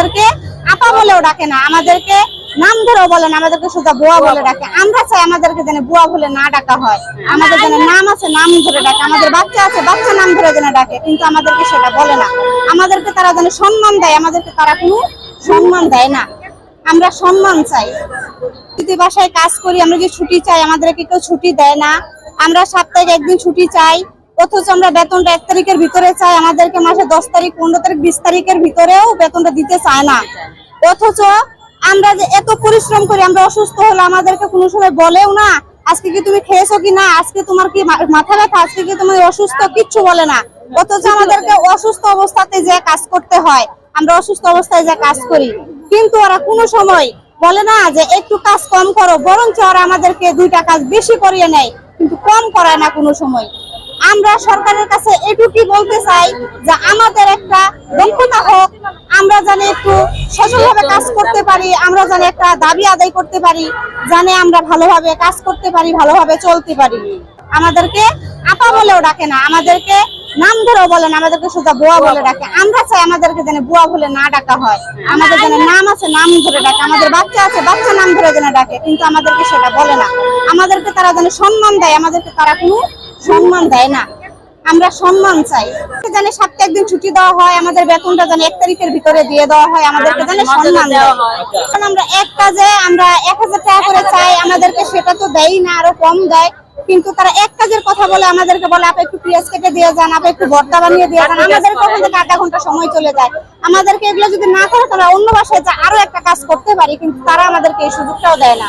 আমাদেরকে আপা বলেও ডাকে না আমাদেরকে নাম ধরেও বলে না আমাদেরকে সোজা বুয়া বলে ডাকে। আমরা চাই আমাদেরকে যেন বুয়া বলে না ডাকা হয়। আমাদের যেন নাম আছে নাম ধরে ডাকে। আমাদের বাচ্চা আছে বাচ্চা নাম ধরে যেন ডাকে কিন্তু আমাদেরকে সেটা বলে না। আমাদেরকে তারা যেন সম্মান দেয় আমাদেরকে তারা কোনো সম্মান দেয় না। আমরা সম্মান চাই। যদি বাসায় কাজ করি আমরা যে ছুটি চাই আমাদেরকে কেউ ছুটি দেয় না। আমরা সপ্তাহে একদিন ছুটি চাই। অথচ আমরা বেতনটা এক তারিখের ভিতরে চাই, আমাদেরকে মাসে দশ তারিখ, পনেরো তারিখ, বিশ তারিখের ভিতরেও বেতনটা দিতে চায় না। অথচ আমরা যে এত পরিশ্রম করি আমরা অসুস্থ হলে আমাদেরকে কোনো সময় বলেও না, আজকে কি তুমি খেয়েছো কি না, আজকে তোমার কি মাথা ব্যথা, আজকে কি তুমি অসুস্থ, কিচ্ছু বলে না। অথচ আমাদেরকে অসুস্থ অবস্থাতে যে কাজ করতে হয়, আমরা অসুস্থ অবস্থায় যে কাজ করি। কিন্তু ওরা কোনো সময় বলে না যে একটু কাজ কম করো, বরঞ্চ ওরা আমাদেরকে দুইটা কাজ বেশি করিয়ে নেয়, কিন্তু কম করায় না কোনো সময়। আমরা সরকারের কাছে এটুকুই বলতে চাই যে আমাদের একটা দক্ষতা হোক, আমরা জানি একটু সচলভাবে কাজ করতে পারি, আমরা জানি একটা দাবি আদায় করতে পারি, জানে আমরা ভালোভাবে কাজ করতে পারি, ভালোভাবে চলতে পারি। আমাদেরকে আপা বলেও ডাকে না, আমাদেরকে নাম ধরেও বলে না, আমাদেরকে সোজা বুয়া বলে ডাকে। আমরা চাই আমাদেরকে যেন বুয়া বলে না ডাকা হয়, আমাদের যেন নাম আছে নাম ধরে ডাকে, আমাদের বাচ্চা আছে বাচ্চা নাম ধরে যেন ডাকে, কিন্তু আমাদেরকে সেটা বলে না। আমাদেরকে তারা যেন সম্মান দেয়, আমাদেরকে তারা কোনো সম্মান দেয় না। আমরা সম্মান চাই। জানি সপ্তাহে একদিন ছুটি দেওয়া হয় আমাদের বেতনটা জানি এক তারিখের ভিতরে দিয়ে দেওয়া হয় আমাদেরকে জানি সম্মান দেওয়া হয়। আমরা এক কাজে আমরা এক হাজার টাকা করে চাই আমাদেরকে সেটা তো দেয় না আরও কম দেয়। কিন্তু তারা এক কাজের কথা বলে আমাদেরকে বলে আপনি একটু পেঁয়াজ কেটে দিয়ে যান আপনি একটু ভর্তা বানিয়ে দিয়ে যান। আমাদের কখন থেকে আধা ঘণ্টা সময় চলে যায়। আমাদেরকে এগুলো যদি না করে তারা অন্য বাসায় যা আরও একটা কাজ করতে পারি কিন্তু তারা আমাদেরকে এই সুযোগটাও দেয় না।